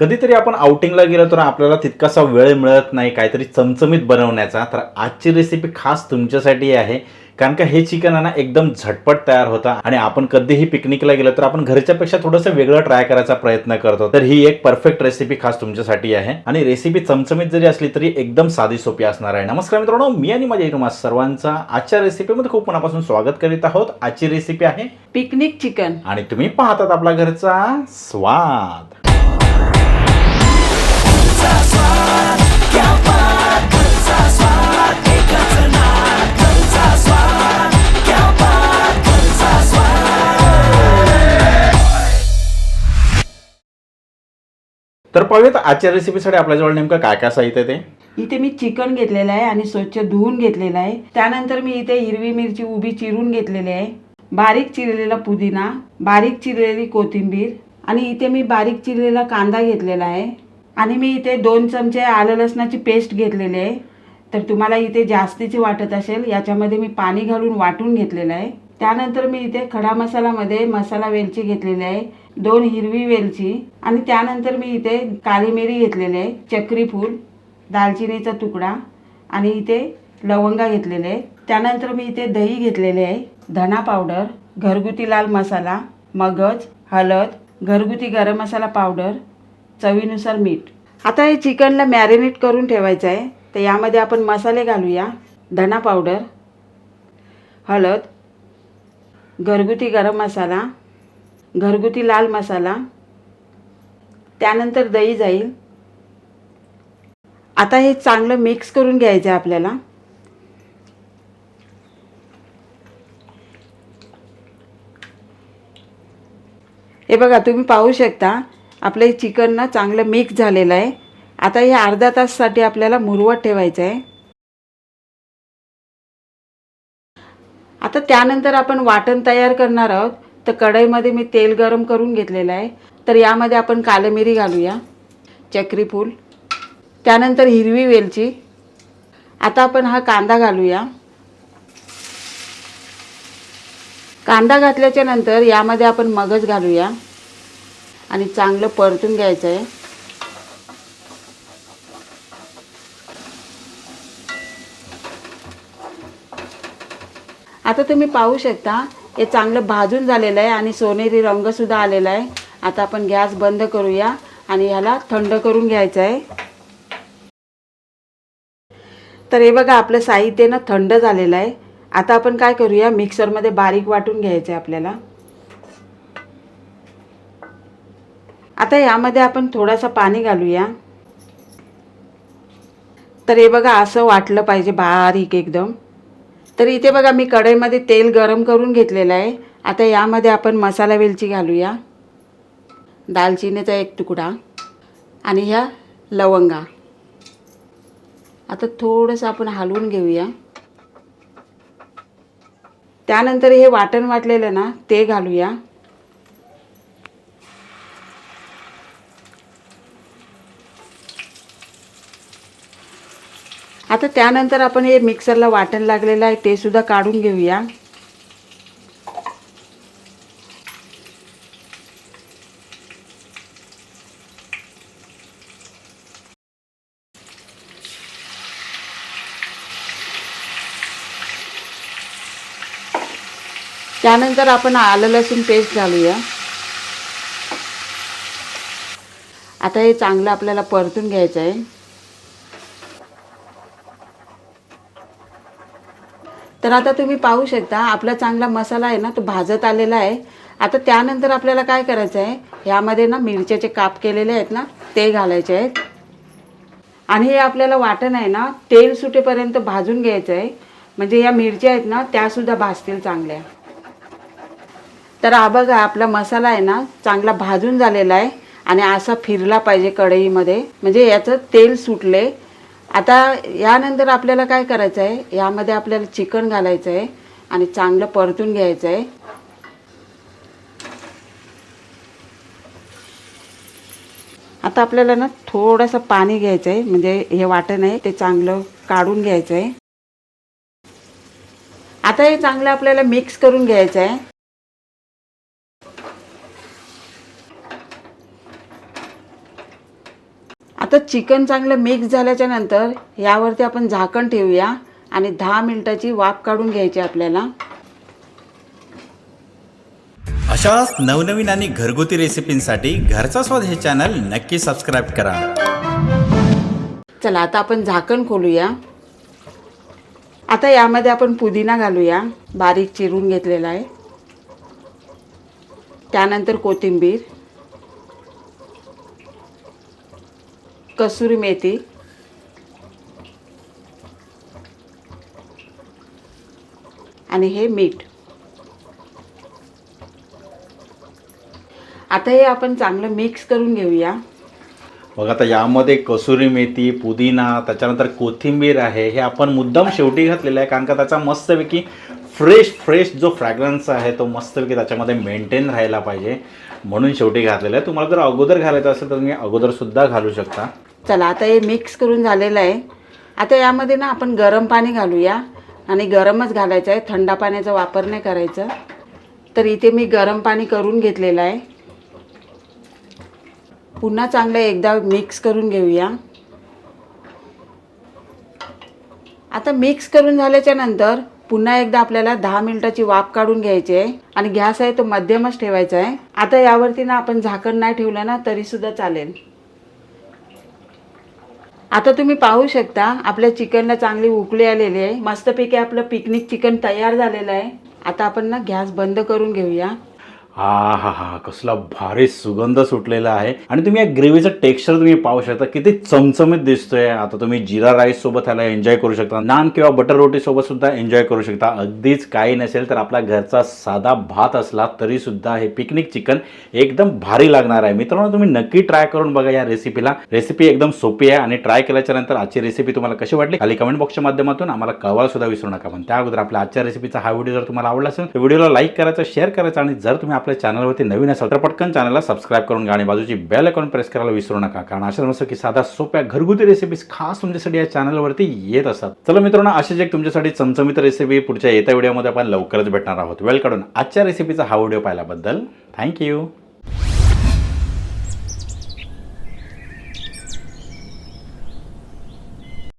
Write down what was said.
कधीतरी आपण आउटिंगला गेलो तर आपल्याला तितकासा वेळ मिळत नाही काहीतरी चमचमीत बनवण्याचा. तर आजची रेसिपी खास तुमच्यासाठी आहे. कारण का हे चिकन आहे ना एकदम झटपट तयार होतं. आणि आपण कधीही पिकनिकला गेलो तर आपण घरच्यापेक्षा थोडंसं वेगळं ट्राय करायचा प्रयत्न करतो. तर ही एक परफेक्ट रेसिपी खास तुमच्यासाठी आहे. आणि रेसिपी चमचमीत जरी असली तरी एकदम साधी सोपी असणार आहे. नमस्कार मित्रांनो मी आणि माझ्या तुम्हा सर्वांचा आजच्या रेसिपीमध्ये खूप मनापासून स्वागत करीत आहोत. आजची रेसिपी आहे पिकनिक चिकन आणि तुम्ही पाहतात आपला घरचा स्वाद. तर पाहूयात आजच्या रेसिपीसाठी आपल्याजवळ नेमकं काय काय साहित्य ते? इथे मी चिकन घेतलेलं आहे आणि स्वच्छ धुवून घेतलेलं आहे. त्यानंतर मी इथे हिरवी मिरची उभी चिरून घेतलेली आहे. बारीक चिरलेला पुदिना बारीक चिरलेली कोथिंबीर आणि इथे मी बारीक चिरलेला कांदा घेतलेला आहे. आणि मी इथे दोन चमचे आलं लसणाची पेस्ट घेतलेली आहे. तर तुम्हाला इथे जास्तीची वाटत असेल याच्यामध्ये मी पाणी घालून वाटून घेतलेलं आहे. त्यानंतर मी इथे खडा मसालामध्ये मसाला वेलची घेतलेली आहे दोन हिरवी वेलची आणि त्यानंतर मी इथे काळी मिरी घेतलेली आहे चक्रीफूल दालचिनीचा तुकडा आणि इथे लवंगा घेतलेले आहे. त्यानंतर मी इथे दही घेतलेले आहे धना पावडर घरगुती लाल मसाला मगज हळद घरगुती गरम मसाला पावडर चवीनुसार मीठ. आता हे चिकनला मॅरिनेट करून ठेवायचं आहे. तर यामध्ये आपण मसाले घालूया. धना पावडर हळद घरगुती गरम मसाला घरगुती लाल मसाला त्यानंतर दही जाईल. आता हे चांगलं मिक्स करून घ्यायचं आहे आपल्याला. हे बघा तुम्ही पाहू शकता. आपलं हे चिकन ना चांगलं मिक्स झालेलं आहे. आता हे अर्धा ताससाठी आपल्याला मुरवत ठेवायचं आहे. आता त्यानंतर आपण वाटण तयार करणार आहोत. तर कढईमध्ये मी तेल गरम करून घेतलेलं आहे. तर यामध्ये आपण कालमिरी मिरी घालूया. चक्री फूल. त्यानंतर हिरवी वेलची. आता आपण हा कांदा घालूया. कांदा घातल्याच्या नंतर यामध्ये आपण मगज घालूया. आणि चांगलं परतून घ्यायचं आहे आता तुम्ही पाहू शकता हे चांगलं भाजून झालेलं आहे आणि सोनेरी रंगसुद्धा आलेला आहे. आता आपण गॅस बंद करूया आणि ह्याला थंड करून घ्यायचं आहे. तर हे बघा आपलं साहित्य ना थंड झालेलं आहे. आता आपण काय करूया मिक्सरमध्ये बारीक वाटून घ्यायचं आहे आपल्याला. आता यामध्ये आपण थोडासा पाणी घालूया. तर हे बघा असं वाटलं पाहिजे बारीक एकदम. तर इथे बघा मी कढईमध्ये तेल गरम करून घेतलेलं आहे. आता यामध्ये आपण मसाला वेलची घालूया. दालचिनीचा एक तुकडा आणि ह्या लवंगा. आता थोडंसं आपण हलवून घेऊया. त्यानंतर हे वाटण वाटलेलं ना ते घालूया. आता त्यानंतर आपण हे मिक्सरला वाटण लागलेलं आहे ते सुद्धा काढून घेऊया. त्यानंतर आपण आलं लसूण पेस्ट घालूया. आता हे चांगलं आपल्याला परतून घ्यायचं आहे. तर आता तुम्ही पाहू शकता आपला चांगला मसाला आहे ना तो भाजत आलेला आहे. आता त्यानंतर आपल्याला काय करायचं आहे ह्यामध्ये ना मिरच्याचे काप केलेले आहेत ना ते घालायचे आहेत. आणि हे आपल्याला वाटण आहे ना तेल सुटेपर्यंत भाजून घ्यायचं आहे. म्हणजे या मिरच्या आहेत ना त्यासुद्धा भाजतील चांगल्या. तर हा बघा आपला मसाला आहे ना चांगला भाजून झालेला आहे. आणि असा फिरला पाहिजे कढईमध्ये. म्हणजे याचं तेल सुटले आता यानंतर आपल्याला काय करायचं आहे यामध्ये आपल्याला चिकन घालायचं आहे आणि चांगलं परतून घ्यायचं आहे आता आपल्याला ना थोडंसं पाणी घ्यायचं आहे म्हणजे हे वाटण आहे ते चांगलं काढून घ्यायचं आहे आता हे चांगलं आपल्याला मिक्स करून घ्यायचं आहे आता चिकन चांगलं मिक्स झाल्याच्यानंतर यावरती आपण झाकण ठेवूया आणि दहा मिनिटाची वाफ काढून घ्यायची आपल्याला. अशाच नवनवीन आणि घरगुती रेसिपींसाठी घरचा स्वाद हे चॅनल नक्की सबस्क्राईब करा. चला आता आपण झाकण खोलूया. आता यामध्ये आपण पुदिना घालूया. बारीक चिरून घेतलेला आहे. त्यानंतर कोथिंबीर. कसुरी मेथी. आणि हे मीठ. आता हे आपण चांगलं मिक्स करून घेऊया. मग आता यामध्ये कसुरी मेथी पुदिना त्याच्यानंतर कोथिंबीर आहे हे आपण मुद्दाम शेवटी घातलेलं आहे कारण का त्याचा मस्तपैकी फ्रेश फ्रेश जो फ्रॅग्रन्स आहे तो मस्तपैकी त्याच्यामध्ये मेंटेन राहायला पाहिजे. म्हणून शेवटी घातलेलं आहे. तुम्हाला जर अगोदर घालायचं असेल तर तुम्ही अगोदरसुद्धा घालू शकता. चला आता हे मिक्स करून झालेलं आहे. आता यामध्ये ना आपण गरम पाणी घालूया. आणि गरमच घालायचं आहे. थंडा पाण्याचा वापर नाही करायचा. तर इथे मी गरम पाणी करून घेतलेलं आहे. पुन्हा चांगलं एकदा मिक्स करून घेऊया. आता मिक्स करून झाल्याच्यानंतर पुन्हा एकदा आपल्याला दहा मिनिटाची वाफ काढून घ्यायची आहे. आणि गॅस आहे तो मध्यमच ठेवायचा आहे. आता यावरती ना आपण झाकण नाही ठेवलं ना तरीसुद्धा चालेल. आता तुम्ही पाहू शकता आपल्या चिकनला चांगली उकळी आलेली आहे. मस्तपैकी आपलं पिकनिक चिकन तयार झालेलं आहे. आता आपण ना गॅस बंद करून घेऊया. हा हा हा. कसला भारी सुगंध सुटलेला आहे. आणि तुम्ही या ग्रेव्हीचं टेक्स्चर तुम्ही पाहू शकता. किती चमचमीत दिसतोय. आता तुम्ही जिरा राईस सोबत ह्याला एन्जॉय करू शकता. नान किंवा बटर रोटी सोबत सुद्धा एन्जॉय करू शकता. अगदीच काही नसेल तर आपला घरचा साधा भात असला तरी सुद्धा हे पिकनिक चिकन एकदम भारी लागणार आहे. मित्रांनो तुम्ही नक्की ट्राय करून बघा या रेसिपीला रेसिपी एकदम सोपी आहे आणि ट्राय केल्याच्यानंतर आजची रेसिपी तुम्हाला कशी वाटली? खाली कमेंट बॉक्सच्या माध्यमातून आम्हाला कळवायला सुद्धा विसरू नका. पण त्या अगोदर आपल्या आजच्या रेसिपीचा हा व्हिडिओ जर तुम्हाला आवडला असेल तर व्हिडिओला लाईक करायचा शेअर करायचा आणि जर तुम्ही आपल्या चॅनलवरती नवीन असाल तर पटकन चॅनलला सबस्क्राईब करून घ्या आणि बाजूची बेल आयकॉन प्रेस करायला विसरू नका. कारण अशा नसतं की साधा सोप्या घरगुती रेसिपीज खास तुमच्यासाठी या चॅनलवरती येत असतात. चला मित्रांनो अशीच एक तुमच्यासाठी चमचमीत रेसिपी पुढच्या येत्या व्हिडिओमध्ये आपण लवकरच भेटणार आहोत. वेलकडून आजच्या रेसिपीचा हा व्हिडिओ पाहिल्याबद्दल थँक्यू